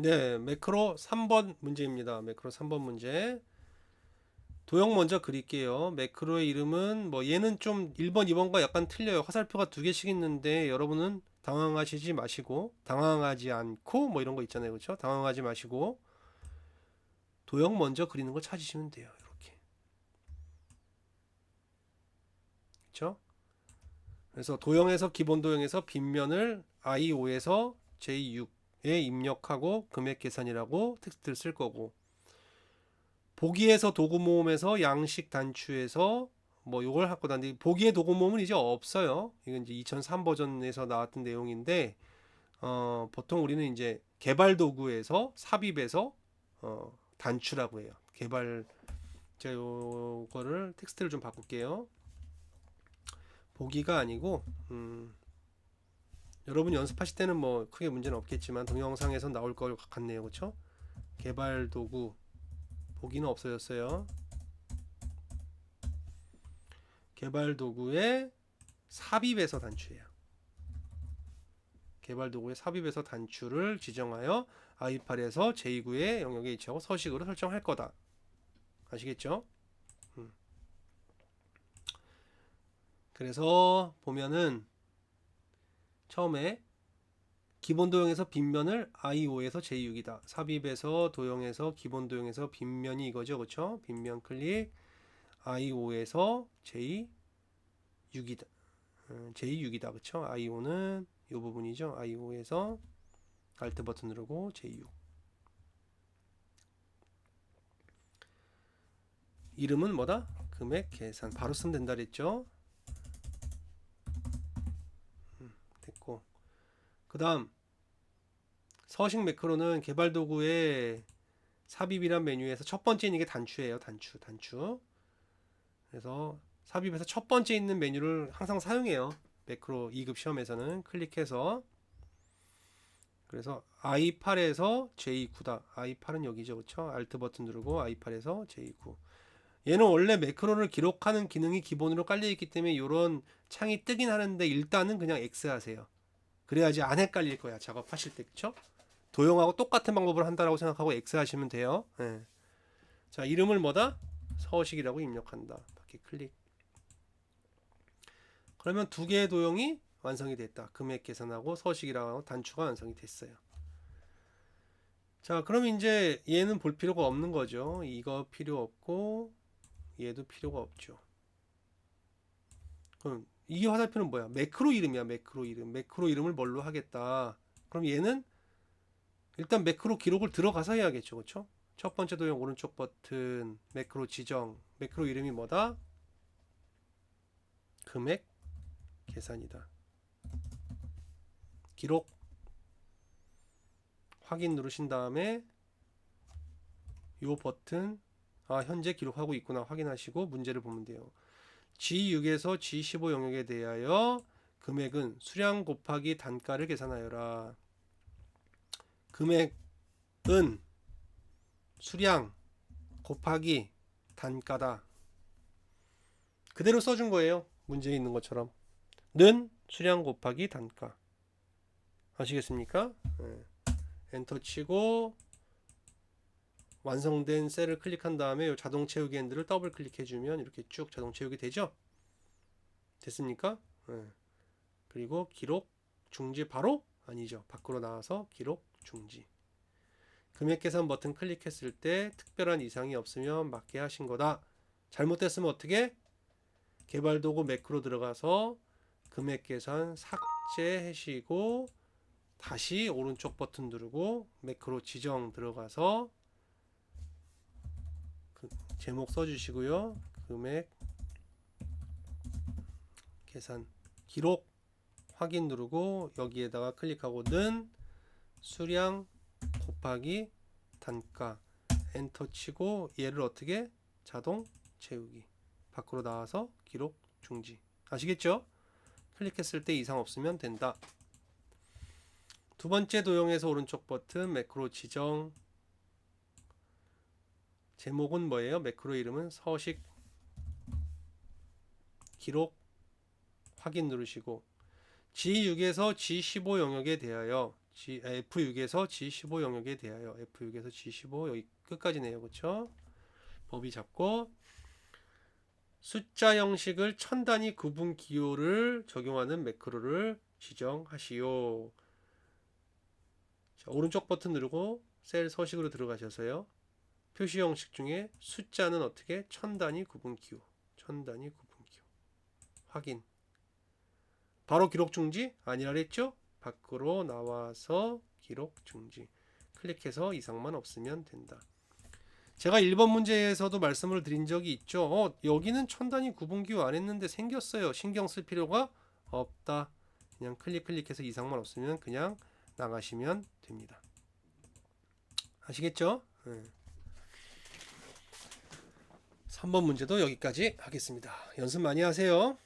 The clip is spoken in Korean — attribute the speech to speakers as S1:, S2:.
S1: 네, 매크로 3번 문제입니다. 매크로 3번 문제. 도형 먼저 그릴게요. 매크로의 이름은 뭐 얘는 좀 1번, 2번과 약간 틀려요. 화살표가 두 개씩 있는데 여러분은 당황하시지 마시고 당황하지 않고 뭐 이런 거 있잖아요. 그렇죠? 당황하지 마시고 도형 먼저 그리는 거 찾으시면 돼요. 이렇게. 그렇죠? 그래서 도형에서 기본 도형에서 빗면을 I5에서 J6에 입력하고 금액 계산이라고 텍스트를 쓸 거고 보기에서 도구 모음에서 양식 단추에서 뭐 요걸 갖고 다는데 보기의 도구 모음은 이제 없어요. 이건 이제 2003 버전에서 나왔던 내용인데 어, 보통 우리는 이제 개발 도구에서 삽입에서 어, 단추라고 해요. 개발 제가 요거를 텍스트를 좀 바꿀게요. 보기가 아니고 음, 여러분 연습하실 때는 뭐 크게 문제는 없겠지만 동영상에서 나올 것 같네요. 그렇죠? 개발 도구 보기는 없어졌어요. 개발 도구의 삽입에서 단추예요. 개발 도구의 삽입에서 단추를 지정하여 i8에서 j9의 영역에 위치하고 서식으로 설정할 거다. 아시겠죠? 음. 그래서 보면은 처음에 기본 도형에서 빗면을 i5에서 j6이다. 삽입에서 도형에서 기본 도형에서 빗면이 이거죠. 그렇죠? 빗면 클릭 i5에서 j6이다. j6이다. 그렇죠? i5는 이 부분이죠. i5에서 알트 버튼 누르고 j6. 이름은 뭐다? 금액 계산 바로 쓰면 된다 그랬죠? 됐고 그 다음 서식 매크로는 개발 도구의 삽입이란 메뉴에서 첫 번째 있는 게 단추예요 단추 단추. 그래서 삽입에서 첫 번째 있는 메뉴를 항상 사용해요 매크로 2급 시험에서는. 클릭해서. 그래서 i8에서 j9다 i8은 여기죠 그쵸? 알트 버튼 누르고 i8에서 j9 얘는 원래 매크로를 기록하는 기능이 기본으로 깔려 있기 때문에 이런 창이 뜨긴 하는데 일단은 그냥 X 하세요. 그래야지 안 헷갈릴 거야 작업하실 때 그쵸? 도형하고 똑같은 방법을 한다라고 생각하고 X 하시면 돼요. 예. 자 이름을 뭐다? 서식이라고 입력한다. 바퀴 클릭. 그러면 두 개의 도형이 완성이 됐다. 금액 계산하고 서식이라고 단추가 완성이 됐어요. 자 그럼 이제 얘는 볼 필요가 없는 거죠. 이거 필요 없고 얘도 필요가 없죠. 그럼 이 화살표는 뭐야? 매크로 이름이야. 매크로 이름. 매크로 이름을 뭘로 하겠다. 그럼 얘는 일단 매크로 기록을 들어가서 해야겠죠. 그렇죠? 첫 번째 도형 오른쪽 버튼 매크로 지정. 매크로 이름이 뭐다? 금액 계산이다. 기록 확인 누르신 다음에 요 버튼 아 현재 기록하고 있구나 확인하시고 문제를 보면 돼요. G6에서 G15 영역에 대하여 금액은 수량 곱하기 단가를 계산하여라. 금액은 수량 곱하기 단가다. 그대로 써준 거예요. 문제에 있는 것처럼. 는 수량 곱하기 단가. 아시겠습니까? 네. 엔터 치고 완성된 셀을 클릭한 다음에 요 자동 채우기 핸들을 더블 클릭해 주면 이렇게 쭉 자동 채우기 되죠? 됐습니까? 네. 그리고 기록 중지 바로 아니죠. 밖으로 나와서 기록 중지. 금액 계산 버튼 클릭했을 때 특별한 이상이 없으면 맞게 하신 거다. 잘못됐으면 어떻게? 개발 도구 매크로 들어가서 금액 계산 삭제하시고 다시 오른쪽 버튼 누르고 매크로 지정 들어가서 그 제목 써주시고요. 금액 계산 기록 확인 누르고 여기에다가 클릭하고 는 수량 곱하기 단가 엔터 치고 얘를 어떻게 자동 채우기 밖으로 나와서 기록 중지 아시겠죠? 클릭했을 때 이상 없으면 된다. 두 번째 도형에서 오른쪽 버튼 매크로 지정 제목은 뭐예요? 매크로 이름은 서식 기록 확인 누르시고 G6에서 G15 영역에 대하여 G, 아, F6에서 G15 영역에 대하여 F6에서 G15 여기 끝까지네요. 그렇죠? 범위 잡고 숫자 형식을 천 단위 구분 기호를 적용하는 매크로를 지정하시오. 자, 오른쪽 버튼 누르고 셀 서식으로 들어가셔서요. 표시 형식 중에 숫자는 어떻게 천 단위 구분 기호, 천 단위 구분 기호 확인. 바로 기록 중지 아니라 그랬죠? 밖으로 나와서 기록 중지. 클릭해서 이상만 없으면 된다. 제가 1번 문제에서도 말씀을 드린 적이 있죠. 어, 여기는 천 단위 구분 기호 안 했는데 생겼어요. 신경 쓸 필요가 없다. 그냥 클릭 클릭해서 이상만 없으면 그냥 나가시면 됩니다. 아시겠죠? 네. 3번 문제도 여기까지 하겠습니다. 연습 많이 하세요.